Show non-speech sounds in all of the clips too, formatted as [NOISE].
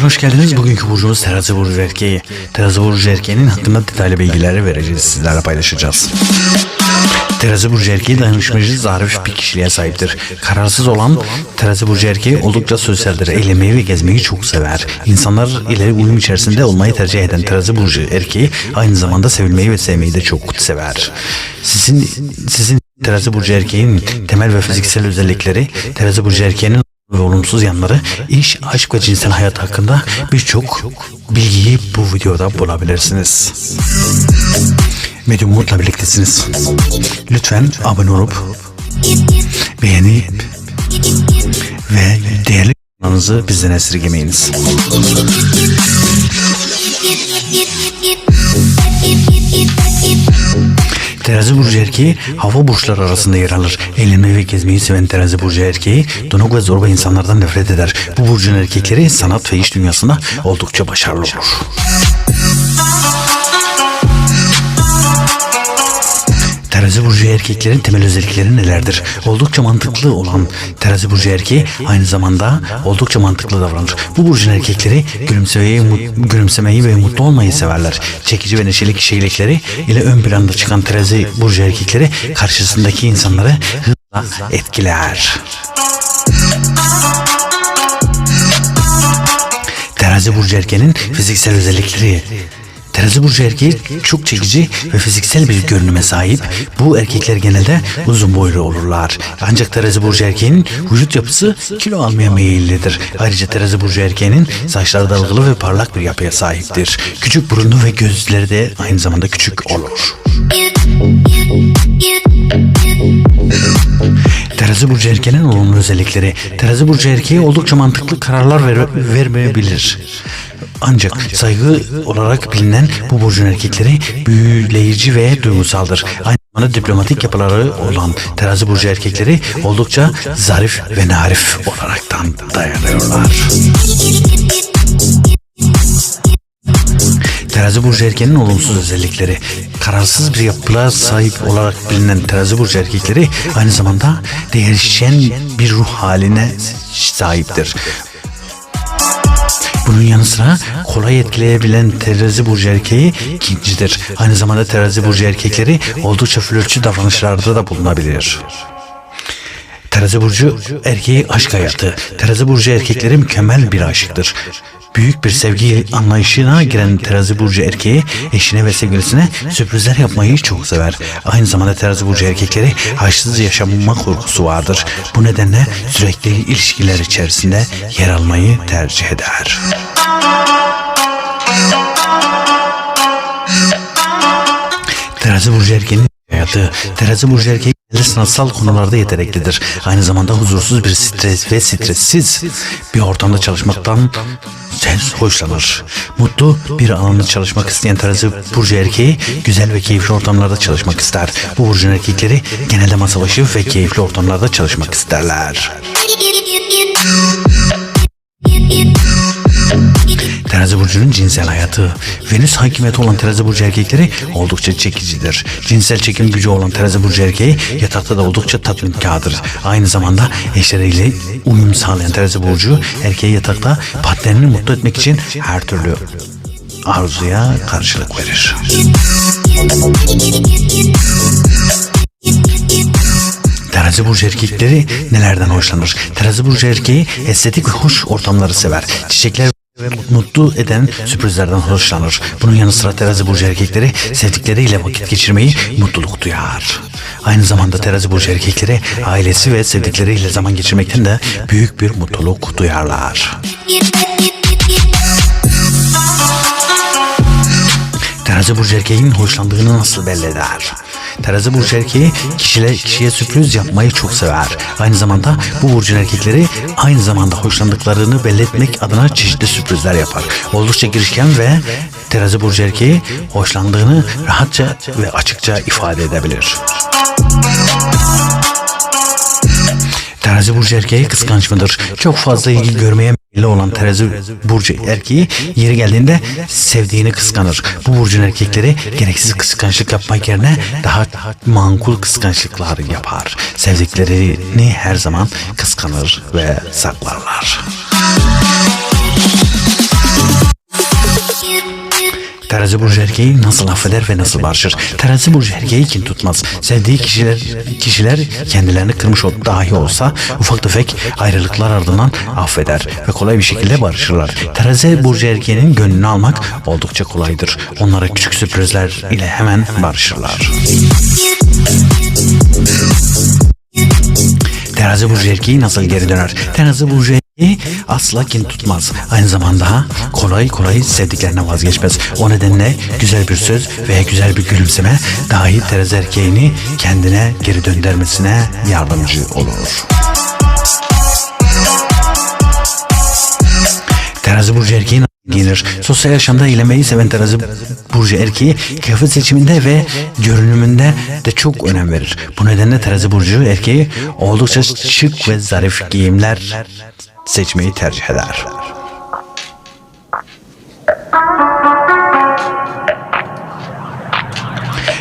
Merhabalar hoş geldiniz. Bugünkü burcumuz terazi burcu erkeği. Terazi burcu erkeğinin hakkında detaylı bilgileri vereceğiz. Sizlerle paylaşacağız. Terazi burcu erkeği dayanışmacı, zarif bir kişiliğe sahiptir. Kararsız olan terazi burcu erkeği oldukça sosyaldir. Eğlenmeyi ve gezmeyi çok sever. İnsanlar ile uyum içerisinde olmayı tercih eden terazi burcu erkeği aynı zamanda sevilmeyi ve sevmeyi de çok sever. Sizin sizin terazi burcu erkeğin temel ve fiziksel özellikleri terazi burcu erkeğinin ve olumsuz yanları, iş, aşk ve cinsel hayat hakkında birçok bilgiyi bu videoda bulabilirsiniz. Medyum Umut'la birliktesiniz. Lütfen abone olup beğenip ve değerli yorumlarınızı bizden esirgemeyiniz. Terazi burcu erkeği hava burçları arasında yer alır. Eğlenmeyi ve gezmeyi seven terazi burcu erkeği donuk ve zorba insanlardan nefret eder. Bu burcun erkekleri sanat ve iş dünyasında oldukça başarılı olur. Terazi burcu erkeklerin temel özellikleri nelerdir? Oldukça mantıklı olan terazi burcu erkeği aynı zamanda oldukça mantıklı davranır. Bu burcun erkekleri gülümsemeyi, gülümsemeyi ve mutlu olmayı severler. Çekici ve neşeli kişilikleri ile ön planda çıkan terazi burcu erkekleri karşısındaki insanları hızla etkiler. Terazi burcu erkeğinin fiziksel özellikleri. Terazi burcu erkeği çok çekici ve fiziksel bir görünüme sahip. Bu erkekler genelde uzun boylu olurlar. Ancak terazi burcu erkeğinin vücut yapısı kilo almaya meyillidir. Ayrıca terazi burcu erkeğinin saçları dalgalı ve parlak bir yapıya sahiptir. Küçük burunlu ve gözleri de aynı zamanda küçük olur. Terazi burcu erkeğinin olumlu özellikleri. Terazi burcu erkeği oldukça mantıklı kararlar ver, vermeyebilir. Ancak saygı olarak bilinen bu burcun erkekleri büyüleyici ve duygusaldır. Aynı zamanda diplomatik yapıları olan terazi burcu erkekleri oldukça zarif ve narif olaraktan dayanıyorlar. Terazi burcu erkeğinin olumsuz özellikleri. Kararsız bir yapıya sahip olarak bilinen terazi burcu erkekleri aynı zamanda değişen bir ruh haline sahiptir. Bunun yanı sıra kolay etkileyebilen terazi burcu erkeği ikincidir. Aynı zamanda terazi burcu erkekleri oldukça flörtçü davranışlarda da bulunabilir. Terazi burcu erkeği aşk hayatı. Terazi burcu erkekleri mükemmel bir aşıktır. Büyük bir sevgi anlayışına giren terazi burcu erkeği eşine ve sevgilisine sürprizler yapmayı çok sever. Aynı zamanda terazi burcu erkekleri haşsız yaşanma korkusu vardır. Bu nedenle sürekli ilişkiler içerisinde yer almayı tercih eder. Terazi burcu erkeğinin hayatı. Terazi burcu erkeği sanatsal konularda yeteneklidir. Aynı zamanda huzursuz bir stres ve stressiz bir ortamda çalışmaktan ses hoşlanır. Mutlu bir alanda çalışmak isteyen terazi burcu erkeği güzel ve keyifli ortamlarda çalışmak ister. Bu burcun erkekleri genelde masa başı ve keyifli ortamlarda çalışmak isterler. [LAUGHS] Terazi burcunun cinsel hayatı. Venüs hakimiyeti olan terazi burcu erkekleri oldukça çekicidir. Cinsel çekim gücü olan terazi burcu erkeği yatakta da oldukça tatminkardır. Aynı zamanda eşleriyle uyum sağlayan terazi burcu erkeği yatakta partnerini mutlu etmek için her türlü arzuya karşılık verir. Terazi burcu erkekleri nelerden hoşlanır? Terazi burcu erkeği estetik ve hoş ortamları sever. Çiçekler ve mutlu eden sürprizlerden hoşlanır. Bunun yanı sıra terazi burcu erkekleri sevdikleriyle vakit geçirmeyi mutluluk duyar. Aynı zamanda terazi burcu erkekleri ailesi ve sevdikleriyle zaman geçirmekten de büyük bir mutluluk duyarlar. Terazi burcu erkeğin hoşlandığını nasıl belli eder? Terazi burcu erkeği kişiyle, kişiye sürpriz yapmayı çok sever. Aynı zamanda bu burcun erkekleri aynı zamanda hoşlandıklarını belli etmek adına çeşitli sürprizler yapar. Oldukça girişken ve terazi burcu erkeği hoşlandığını rahatça ve açıkça ifade edebilir. Terazi burcu erkeği kıskanç mıdır? Çok fazla ilgi görmeye meyilli olan terazi burcu erkeği yeri geldiğinde sevdiğini kıskanır. Bu burcun erkekleri gereksiz kıskançlık yapmak yerine daha mankul kıskançlıklar yapar. Sevdiklerini her zaman kıskanır ve saklarlar. Terazi burcu erkeği nasıl affeder ve nasıl barışır? Terazi burcu erkeği kin tutmaz. Sevdiği kişiler kişiler kendilerini kırmış dahi olsa ufak tefek ayrılıklar ardından affeder ve kolay bir şekilde barışırlar. Terazi burcu erkeğinin gönlünü almak oldukça kolaydır. Onlara küçük sürprizler ile hemen barışırlar. Terazi burcu erkeği nasıl geri döner? Terazi burcu erkeği asla kin tutmaz. Aynı zamanda kolay kolay sevdiklerine vazgeçmez. O nedenle güzel bir söz veya güzel bir gülümseme dahi terazi erkeğini kendine geri döndürmesine yardımcı olur. Terazi burcu erkeği giyinir? Sosyal yaşamda eğlenmeyi seven terazi burcu erkeği kıyafet seçiminde ve görünümünde de çok önem verir. Bu nedenle terazi burcu erkeği oldukça şık ve zarif giyimler seçmeyi tercih eder.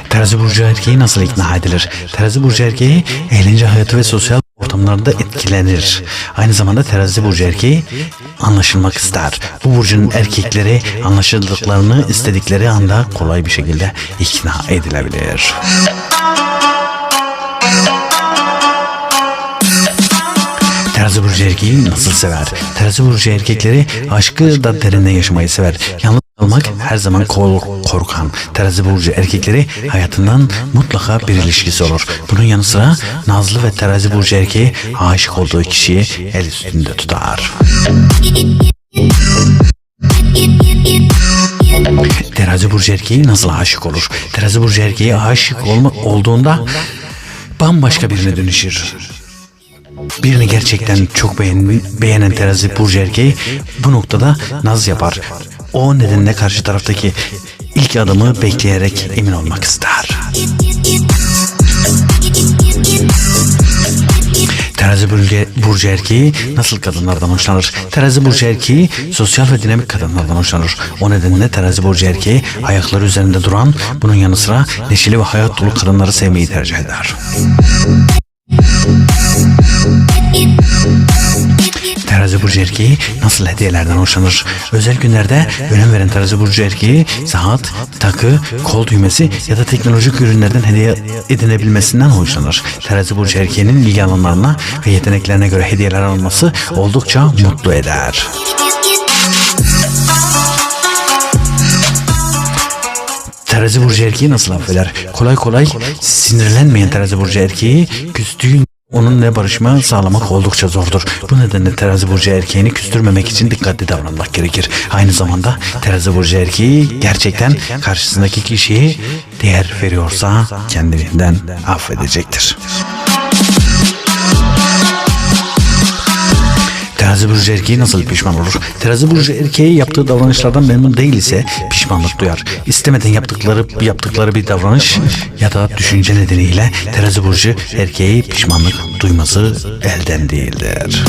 Terazi burcu erkeği nasıl ikna edilir? Terazi burcu erkeği eğlence hayatı ve sosyal ortamlarda etkilenir. Aynı zamanda terazi burcu erkeği anlaşılmak ister. Bu burcun erkekleri anlaşıldıklarını istedikleri anda kolay bir şekilde ikna edilebilir. Terazi burcu erkeği nasıl sever? Terazi burcu erkekleri aşkı da derine yaşamayı sever. Yalnız kalmak her zaman kor- korkan. Terazi burcu erkekleri hayatından mutlaka bir ilişkisi olur. Bunun yanı sıra Nazlı ve terazi burcu erkeği aşık olduğu kişiyi el üstünde tutar. Terazi burcu erkeği nasıl aşık olur? Terazi burcu erkeği aşık olma, olduğunda bambaşka birine dönüşür. Birini gerçekten çok beğen, beğenen terazi burcu erkeği bu noktada naz yapar. O nedenle karşı taraftaki ilk adımı bekleyerek emin olmak ister. Terazi burcu, burcu erkeği nasıl kadınlardan hoşlanır? Terazi burcu erkeği sosyal ve dinamik kadınlardan hoşlanır. O nedenle terazi burcu erkeği ayakları üzerinde duran, bunun yanı sıra neşeli ve hayat dolu kadınları sevmeyi tercih eder. Terazi burcu erkeği nasıl hediyelerden hoşlanır? Özel günlerde önem veren terazi burcu erkeği saat, takı, kol düğmesi ya da teknolojik ürünlerden hediye edinebilmesinden hoşlanır. Terazi burcu erkeğinin ilgi alanlarına ve yeteneklerine göre hediyeler alması oldukça mutlu eder. Terazi burcu erkeği nasıl affeder? Kolay kolay sinirlenmeyen terazi burcu erkeği küstüğün onunla barışma sağlamak oldukça zordur. Bu nedenle terazi burcu erkeğini küstürmemek için dikkatli davranmak gerekir. Aynı zamanda terazi burcu erkeği gerçekten karşısındaki kişiye değer veriyorsa kendinden affedecektir. Terazi burcu erkeği nasıl pişman olur? Terazi burcu erkeği yaptığı davranışlardan memnun değil ise pişmanlık duyar. İstemeden yaptıkları yaptıkları bir davranış ya da düşünce nedeniyle terazi burcu erkeği pişmanlık duyması elden değildir.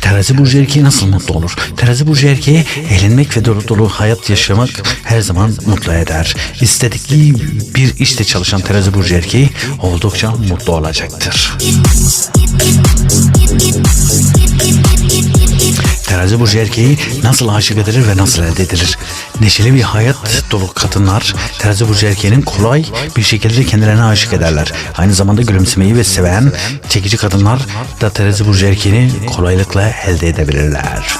Terazi burcu erkeği nasıl mutlu olur? Terazi burcu erkeği eğlenmek ve dolu dolu hayat yaşamak her zaman mutlu eder. İstedikleri bir işte çalışan terazi burcu erkeği oldukça mutlu olacaktır. Terazi burcu erkeği nasıl aşık edilir ve nasıl elde edilir? Neşeli bir hayat dolu kadınlar terazi burcu erkeğinin kolay bir şekilde kendilerine aşık ederler. Aynı zamanda gülümsemeyi ve seven çekici kadınlar da terazi burcu erkeğini kolaylıkla elde edebilirler.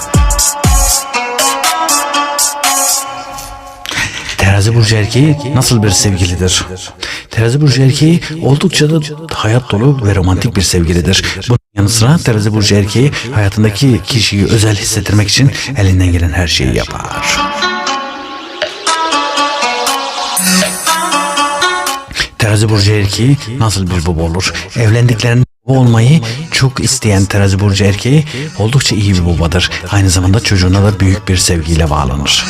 Terazi burcu erkeği nasıl bir sevgilidir? Terazi burcu erkeği oldukça da hayat dolu ve romantik bir sevgilidir. Bunun yanı sıra terazi burcu erkeği hayatındaki kişiyi özel hissettirmek için elinden gelen her şeyi yapar. Terazi burcu erkeği nasıl bir baba olur? Evlendiklerinde baba olmayı çok isteyen terazi burcu erkeği oldukça iyi bir babadır. Aynı zamanda çocuğuna da büyük bir sevgiyle bağlanır.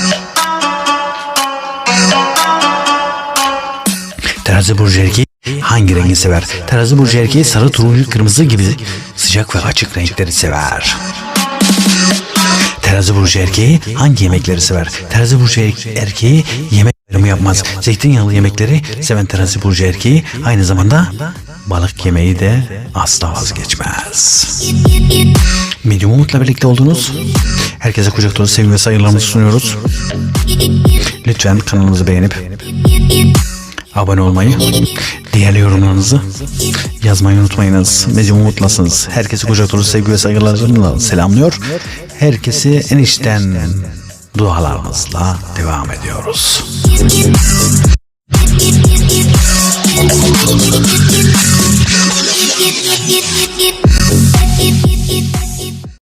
Terazi burcu erkeği hangi rengi sever? Terazi burcu erkeği sarı, turuncu, kırmızı gibi sıcak ve açık renkleri sever. Terazi burcu erkeği hangi yemekleri sever? Terazi burcu er- erkeği yemek ayrımı yapmaz. Zeytinyağlı yemekleri seven terazi burcu erkeği aynı zamanda balık yemeği de asla vazgeçmez. Medium Umut'la birlikte oldunuz. Herkese kucak dolu sevgi ve saygılarımızı sunuyoruz. Lütfen kanalımızı beğenip abone olmayı, değerli yorumlarınızı yazmayı unutmayınız. Necim Umut'lasınız. Herkesi kucak dolu sevgi ve saygılarımla selamlıyor. Herkesi en içten dualarımızla devam ediyoruz. Get, get, get, get.